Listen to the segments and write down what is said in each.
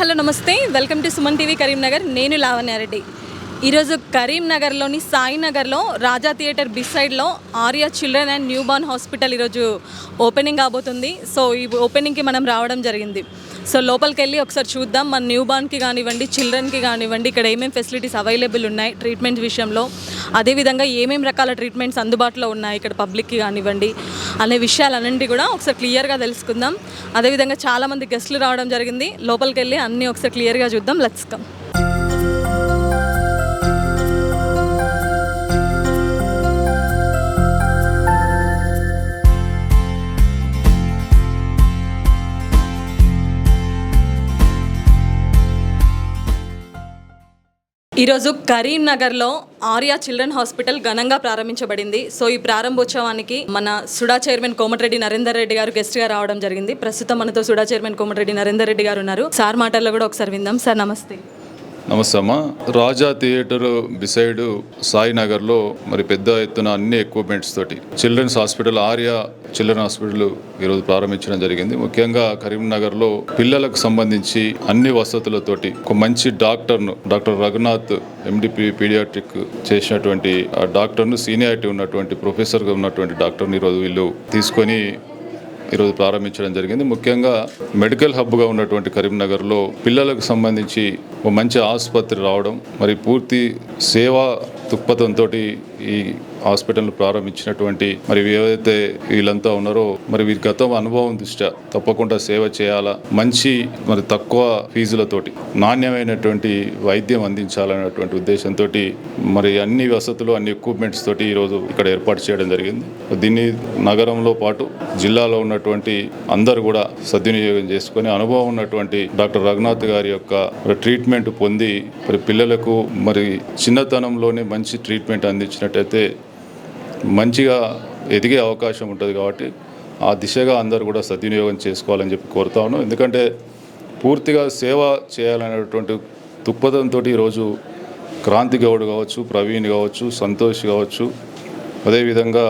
Hello నమస్తే. Welcome to Suman TV Karimnagar. నేను లావణ్యారెడ్డి ఈరోజు కరీంనగర్లోని సాయినగర్లో రాజా థియేటర్ బిస్ సైడ్లో Arya children and new born hospital ఈరోజు ఓపెనింగ్ కాబోతుంది. సో ఈ ఓపెనింగ్కి మనం రావడం జరిగింది. సో లోపలికి వెళ్ళి ఒకసారి చూద్దాం. మన న్యూ బార్న్కి కానివ్వండి చిల్డ్రన్కి కానివ్వండి ఇక్కడ ఏమేమి ఫెసిలిటీస్ అవైలబుల్ ఉన్నాయి ట్రీట్మెంట్ విషయంలో. అదేవిధంగా ఏమేమి రకాల ట్రీట్మెంట్స్ అందుబాటులో ఉన్నాయి ఇక్కడ పబ్లిక్కి కానివ్వండి అనే విషయాలన్నింటి కూడా ఒకసారి క్లియర్గా తెలుసుకుందాం. అదేవిధంగా చాలామంది గెస్టులు రావడం జరిగింది. లోపలికి వెళ్ళి అన్నీ ఒకసారి క్లియర్గా చూద్దాం. Let's come. ఈరోజు కరీంనగర్లో ఆర్యా చిల్డ్రన్ హాస్పిటల్ ఘనంగా ప్రారంభించబడింది. సో ఈ ప్రారంభోత్సవానికి మన సుడా చైర్మన్ కోమటిరెడ్డి నరేందర్ రెడ్డి గారు గెస్ట్గా రావడం జరిగింది. ప్రస్తుతం మనతో సుడా చైర్మన్ కోమటిరెడ్డి నరేందర్ రెడ్డి గారు ఉన్నారు. సార్ మాటల్లో కూడా ఒకసారి విందాం. సార్ నమస్తే. నమస్తే రాజా థియేటర్ బిసైడ్ సాయినగర్లో మరి పెద్ద ఎత్తున అన్ని ఎక్విప్మెంట్స్ తోటి children's hospital Arya children hospital ఈరోజు ప్రారంభించడం జరిగింది. ముఖ్యంగా కరీంనగర్లో పిల్లలకు సంబంధించి అన్ని వసతులతోటి ఒక మంచి డాక్టర్ను డాక్టర్ రఘునాథ్ ఎండిపి పీడియాట్రిక్ చేసినటువంటి ఆ డాక్టర్ను సీనియారిటీ ఉన్నటువంటి ప్రొఫెసర్గా ఉన్నటువంటి డాక్టర్ని ఈరోజు వీళ్ళు తీసుకొని ఈరోజు ప్రారంభించడం జరిగింది. ముఖ్యంగా మెడికల్ హబ్గా ఉన్నటువంటి కరీంనగర్లో పిల్లలకు సంబంధించి మంచి ఆసుపత్రి రావడం మరి పూర్తి సేవా దృక్పథంతో ఈ హాస్పిటల్ను ప్రారంభించినటువంటి మరి ఏవైతే వీళ్ళంతా ఉన్నారో మరి వీరి గతం అనుభవం దృష్ట్యా తప్పకుండా సేవ చేయాలా? మంచి మరి తక్కువ ఫీజులతోటి నాణ్యమైనటువంటి వైద్యం అందించాలనేటువంటి ఉద్దేశంతో మరి అన్ని వసతులు అన్ని ఎక్విప్మెంట్స్ తోటి ఈరోజు ఇక్కడ ఏర్పాటు చేయడం జరిగింది. దీన్ని నగరంలో పాటు జిల్లాలో ఉన్నటువంటి అందరూ కూడా సద్వినియోగం చేసుకుని అనుభవం ఉన్నటువంటి డాక్టర్ రఘునాథ్ గారి యొక్క ట్రీట్మెంట్ పొంది మరి పిల్లలకు మరి చిన్నతనంలోనే మంచి ట్రీట్మెంట్ అందించినట్టయితే మంచిగా ఎదిగే అవకాశం ఉంటుంది కాబట్టి ఆ దిశగా అందరూ కూడా సద్వినియోగం చేసుకోవాలని చెప్పి కోరుతా ఉన్నాం. ఎందుకంటే పూర్తిగా సేవ చేయాలనేటువంటి దృక్పథంతో ఈరోజు క్రాంతి గౌడ్ కావచ్చు ప్రవీణ్ కావచ్చు సంతోష్ కావచ్చు అదేవిధంగా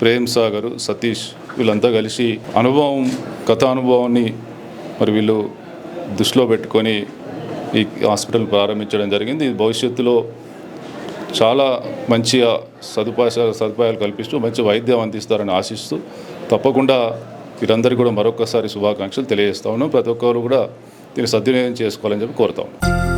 ప్రేమ్ సాగర్ సతీష్ వీళ్ళంతా కలిసి అనుభవం కథ అనుభవాన్ని మరి వీళ్ళు దృష్టిలో పెట్టుకొని ఈ హాస్పిటల్ ప్రారంభించడం జరిగింది. భవిష్యత్తులో చాలా మంచిగా సదుపాయ సదుపాయాలు కల్పిస్తూ మంచి వైద్యం అందిస్తారని ఆశిస్తూ తప్పకుండా వీరందరికీ కూడా మరొకసారి శుభాకాంక్షలు తెలియజేస్తా ఉన్నాం. ప్రతి ఒక్కరు కూడా దీన్ని సద్వినియోగం చేసుకోవాలని చెప్పి కోరుతాం ఉన్నాం.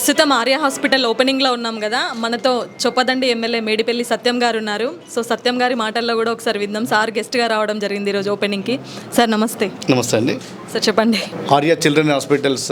ప్రస్తుతం ఆర్యా హాస్పిటల్ ఓపెనింగ్లో ఉన్నాం కదా. మనతో చొప్పదండి ఎమ్మెల్యే మేడిపల్లి సత్యం గారు ఉన్నారు. సో సత్యం గారి మాటల్లో కూడా ఒకసారి విందాం. సార్ గెస్ట్గా రావడం జరిగింది ఈరోజు ఓపెనింగ్కి. సార్ నమస్తే. నమస్తే అండి. సార్ చెప్పండి. ఆర్యా చిల్డ్రన్ హాస్పిటల్స్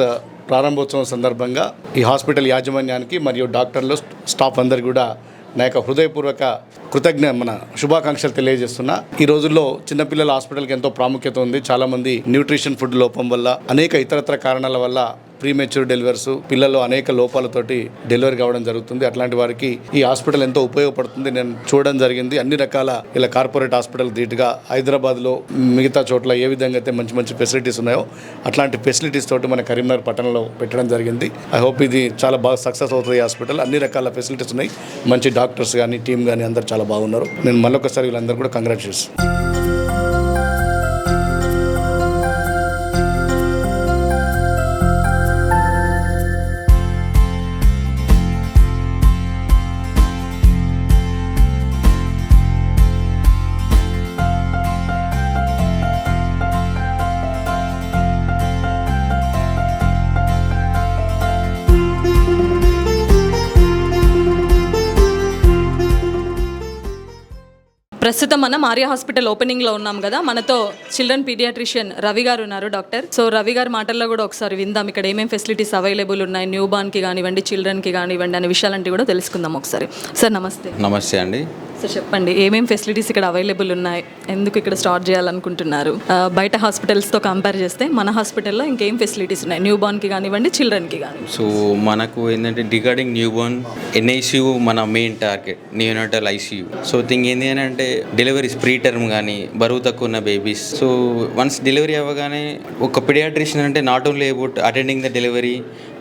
ప్రారంభోత్సవం సందర్భంగా ఈ హాస్పిటల్ యాజమాన్యానికి మరియు డాక్టర్లు స్టాఫ్ అందరికి కూడా నా యొక్క హృదయపూర్వక కృతజ్ఞ మన శుభాకాంక్షలు తెలియజేస్తున్నా. ఈ రోజుల్లో చిన్నపిల్లల హాస్పిటల్కి ఎంతో ప్రాముఖ్యత ఉంది. చాలామంది న్యూట్రిషన్ ఫుడ్ లోపం వల్ల అనేక ఇతరత్ర కారణాల వల్ల ప్రీమెచ్యూర్ డెలివర్స్ పిల్లలు అనేక లోపాలతోటి డెలివరీ కావడం జరుగుతుంది. అట్లాంటి వారికి ఈ హాస్పిటల్ ఎంతో ఉపయోగపడుతుంది. నేను చూడడం జరిగింది. అన్ని రకాల ఇలా కార్పొరేట్ హాస్పిటల్ ధీటుగా హైదరాబాద్లో మిగతా చోట్ల ఏ విధంగా అయితే మంచి మంచి ఫెసిలిటీస్ ఉన్నాయో అట్లాంటి ఫెసిలిటీస్ తోటి మన కరీంనగర్ పట్టణంలో పెట్టడం జరిగింది. ఐ హోప్ ఇది చాలా బాగా సక్సెస్ అవుతుంది ఈ హాస్పిటల్. అన్ని రకాల ఫెసిలిటీస్ ఉన్నాయి. మంచి డాక్టర్స్ కానీ టీమ్ కానీ అందరు చాలా బాగున్నారు. నేను మళ్ళొకసారి వీళ్ళందరూ కూడా కంగ్రాచులేషన్ ప్రస్తుతం మనం ఆర్య హాస్పిటల్ ఓపెనింగ్లో ఉన్నాం కదా మనతో చిల్డ్రన్ పీడియాట్రిషియన్ రవి గారు ఉన్నారు డాక్టర్. సో రవి గారి మాటల్లో కూడా ఒకసారి విందాం. ఇక్కడ ఏమేమి ఫెసిలిటీస్ అవైలబుల్ ఉన్నాయి న్యూ బార్న్కి కానివ్వండి చిల్డ్రన్కి కానివ్వండి అనే విషయాలంటే కూడా తెలుసుకుందాం ఒకసారి. సార్ నమస్తే. నమస్తే అండి. సార్ చెప్పండి ఏమేం ఫెసిలిటీస్ ఇక్కడ అవైలబుల్ ఉన్నాయి? ఎందుకు ఇక్కడ స్టార్ట్ చేయాలనుకుంటున్నారు? బయట హాస్పిటల్స్తో కంపేర్ చేస్తే మన హాస్పిటల్లో ఇంకేం ఫెసిలిటీస్ ఉన్నాయి? న్యూ బార్న్కి కానివ్వండి చిల్డ్రన్కి కానీ సో మనకు ఏంటంటే రిగార్డింగ్ న్యూ బోర్న్ ఎన్ఐసియు మన main target neonatal ICU so thing ఏంటి అని అంటే డెలివరీస్ ప్రీ టర్మ్ కానీ బరువు తక్కువ ఉన్న బేబీస్ సో వన్స్ డెలివరీ అవ్వగానే ఒక పిడియాట్రిషియన్ అంటే not only about attending the delivery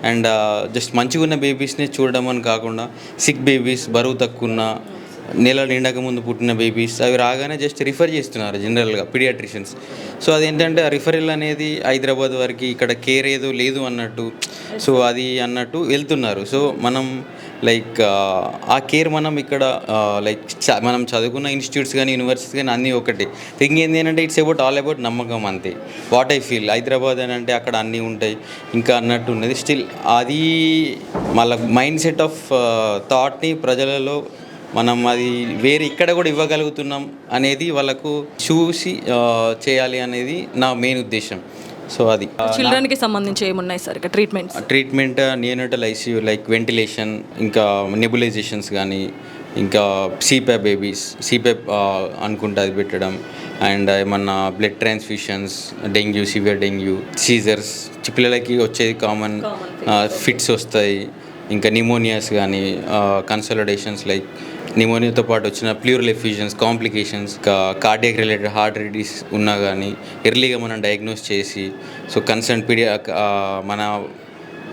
and just మంచిగా ఉన్న బేబీస్ని చూడడం అని కాకుండా సిక్ బేబీస్ బరువు తక్కువ ఉన్న నెల నిండక ముందు పుట్టిన బేబీస్ అవి రాగానే జస్ట్ రిఫర్ చేస్తున్నారు జనరల్గా పీడియాట్రిషియన్స్ సో అదేంటంటే ఆ రిఫరల్ అనేది హైదరాబాద్ వరకు ఇక్కడ కేర్ ఏదో లేదు అన్నట్టు సో అది అన్నట్టు వెళ్తున్నారు. సో మనం లైక్ ఆ కేర్ మనం ఇక్కడ లైక్ మనం చదువుకున్న ఇన్స్టిట్యూట్స్ కానీ యూనివర్సిటీస్ కానీ అన్నీ ఒకటి. థింగ్ ఏంటి అంటే ఇట్స్ అబౌట్ ఆల్ అబౌట్ నమ్మకం అంతే. వాట్ ఐ ఫీల్ హైదరాబాద్ అని అంటే అక్కడ అన్నీ ఉంటాయి ఇంకా అన్నట్టు ఉన్నది. స్టిల్ అది మళ్ళీ మైండ్ సెట్ ఆఫ్ థాట్ని ప్రజలలో మనం అది వేరే ఇక్కడ కూడా ఇవ్వగలుగుతున్నాం అనేది వాళ్ళకు చూసి చేయాలి అనేది నా మెయిన్ ఉద్దేశం. సో అది. చిల్డ్రన్కి సంబంధించి ఏమున్నాయి సార్ ఇక్కడ treatments treatment neonatal ICU like ventilation ఇంకా నెబులైజేషన్స్ కానీ ఇంకా సీప్యాప్ బేబీస్ సీప్యాప్ అనుకుంటే అది పెట్టడం అండ్ ఏమన్నా blood transfusions dengue severe dengue seizures పిల్లలకి వచ్చేది కామన్ ఫిట్స్ వస్తాయి ఇంకా నిమోనియాస్ కానీ కన్సల్టేషన్స్ లైక్ నిమోనియాతో పాటు వచ్చిన pleural effusions complications cardiac related heart రిడీస్ ఉన్నా కానీ ఎర్లీగా మనం డయాగ్నోస్ చేసి సో కన్సర్న్ పీడియా మన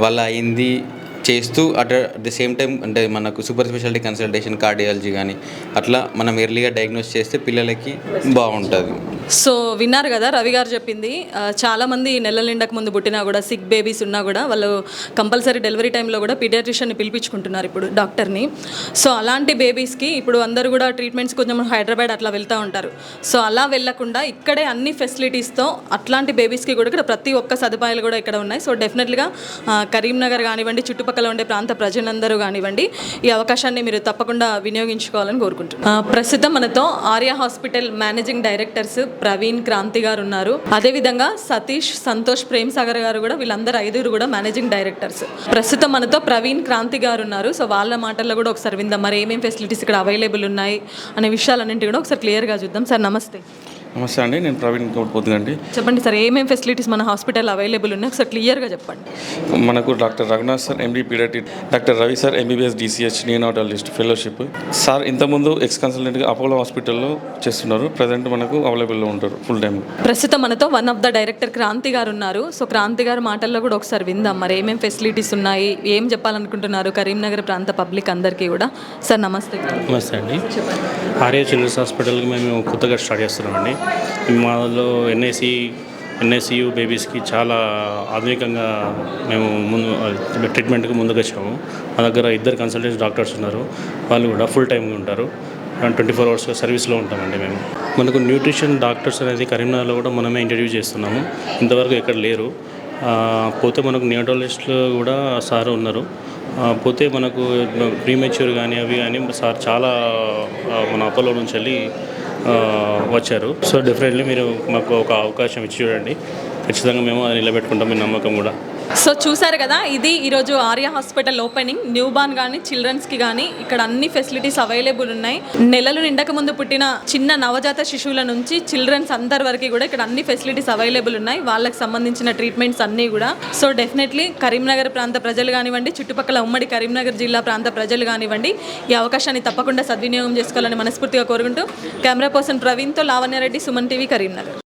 వల్ల అయింది చేస్తూ అట్ ద సేమ్ టైం అంటే మనకు సూపర్ స్పెషాలిటీ కన్సల్టేషన్ కార్డియాలజీ కానీ అట్లా మనం ఎర్లీగా డయాగ్నోస్ చేస్తే పిల్లలకి బాగుంటుంది. సో విన్నారు కదా రవి గారు చెప్పింది. చాలామంది నెలల నిండకు ముందు పుట్టినా కూడా సిక్ బేబీస్ ఉన్నా కూడా వాళ్ళు కంపల్సరీ డెలివరీ టైంలో కూడా పీడియాట్రిషియన్ని పిలిపించుకుంటున్నారు ఇప్పుడు డాక్టర్ని. సో అలాంటి బేబీస్కి ఇప్పుడు అందరూ కూడా ట్రీట్మెంట్స్ కొంచెం హైదరాబాద్ అట్లా వెళ్తూ ఉంటారు. సో అలా వెళ్ళకుండా ఇక్కడే అన్ని ఫెసిలిటీస్తో అట్లాంటి బేబీస్కి కూడా ఇక్కడ ప్రతి ఒక్క సదుపాయాలు కూడా ఇక్కడ ఉన్నాయి. సో డెఫినెట్గా కరీంనగర్ కానివ్వండి చుట్టుపక్కల ఉండే ప్రాంత ప్రజలందరూ కానివ్వండి ఈ అవకాశాన్ని మీరు తప్పకుండా వినియోగించుకోవాలని కోరుకుంటున్నాను. ప్రస్తుతం మనతో Arya hospital managing directors Praveen Kranthi గారు ఉన్నారు. అదేవిధంగా సతీష్ సంతోష్ ప్రేమ్ సాగర్ గారు కూడా వీళ్ళందరూ ఐదుగురు కూడా మేనేజింగ్ డైరెక్టర్స్ ప్రస్తుతం మనతో ప్రవీణ్ క్రాంతి గారు ఉన్నారు. సో వాళ్ళ మాటల్లో కూడా ఒకసారి విందాం. మరి ఏమేమి ఫెసిలిటీస్ ఇక్కడ అవైలబుల్ ఉన్నాయి అనే విషయాలన్నింటి కూడా ఒకసారి క్లియర్గా చూద్దాం. సార్ నమస్తే. నమస్తే అండి నేను ప్రవీణ్ గౌడ్ పోతుందండి చెప్పండి సార్ ఏమేమి ఫెసిలిటీస్ మన హాస్పిటల్ అవైలబుల్ ఉన్నాయి? ఒకసారి క్లియర్గా చెప్పండి. మనకు doctor Raghunath sir MD పీడియాటి doctor Ravi sir MBBS DCH neonatologist fellowship sir ఇంతకుముందు ఎక్స్ కన్సల్టెంట్గా అపోలో హాస్పిటల్లో చేస్తున్నారు. ప్రజెంట్ మనకు అవైలబుల్లో ఉంటారు ఫుల్ టైం ప్రస్తుతం మనతో one of the director Kranthi గారు ఉన్నారు. సో క్రాంతి గారి మాటల్లో కూడా ఒకసారి విందాం. మరి ఏమేమి ఫెసిలిటీస్ ఉన్నాయి? ఏం చెప్పాలనుకుంటున్నారు? కరీంనగర్ ప్రాంత పబ్లిక్ అందరికీ కూడా. సార్ నమస్తే. నమస్తే అండి. ఆర్య చిల్డ్రన్స్ హాస్పిటల్కి మేము కొత్తగా స్టార్ట్ చేస్తున్నామండి. మాలో ఎన్ఐసి ఎన్ఐసియు బేబీస్కి చాలా ఆధునికంగా మేము ముందు ట్రీట్మెంట్కి ముందుకొచ్చాము. మా దగ్గర ఇద్దరు కన్సల్టెంట్ డాక్టర్స్ ఉన్నారు. వాళ్ళు కూడా ఫుల్ టైమ్గా ఉంటారు. ట్వంటీ ఫోర్ అవర్స్ సర్వీస్లో ఉంటామండి మేము. మనకు న్యూట్రిషన్ డాక్టర్స్ అనేది కరీంనగర్లో కూడా మనమే ఇంట్రడ్యూస్ చేస్తున్నాము. ఇంతవరకు ఎక్కడ లేరు. పోతే మనకు న్యూట్రాలజిస్టులు కూడా సార్ ఉన్నారు. పోతే మనకు ప్రీమెచ్యూర్ కానీ అవి కానీ సార్ చాలా మన అపోలో నుంచి వెళ్ళి వచ్చారు. సో డెఫినెట్లీ మీరు మాకు ఒక అవకాశం ఇచ్చి చూడండి. ఖచ్చితంగా మేము అది నిలబెట్టుకుంటాం మీ నమ్మకం కూడా. సో చూసారు కదా ఇది ఈరోజు Arya hospital opening. New born కానీ చిల్డ్రన్స్కి కానీ ఇక్కడ అన్ని ఫెసిలిటీస్ అవైలబుల్ ఉన్నాయి. నెలలు నిండక ముందు పుట్టిన చిన్న నవజాత శిశువుల నుంచి చిల్డ్రన్స్ అందరి వరకు కూడా ఇక్కడ అన్ని ఫెసిలిటీస్ అవైలబుల్ ఉన్నాయి. వాళ్ళకి సంబంధించిన ట్రీట్మెంట్స్ అన్నీ కూడా. సో డెఫినెట్లీ కరీంనగర్ ప్రాంత ప్రజలు కానివ్వండి చుట్టుపక్కల ఉమ్మడి కరీంనగర్ జిల్లా ప్రాంత ప్రజలు కానివ్వండి ఈ అవకాశాన్ని తప్పకుండా సద్వినియోగం చేసుకోవాలని మనస్ఫూర్తిగా కోరుకుంటూ కెమెరా పర్సన్ ప్రవీణ్తో లావణ్యారెడ్డి సుమన్ టీవీ కరీంనగర్.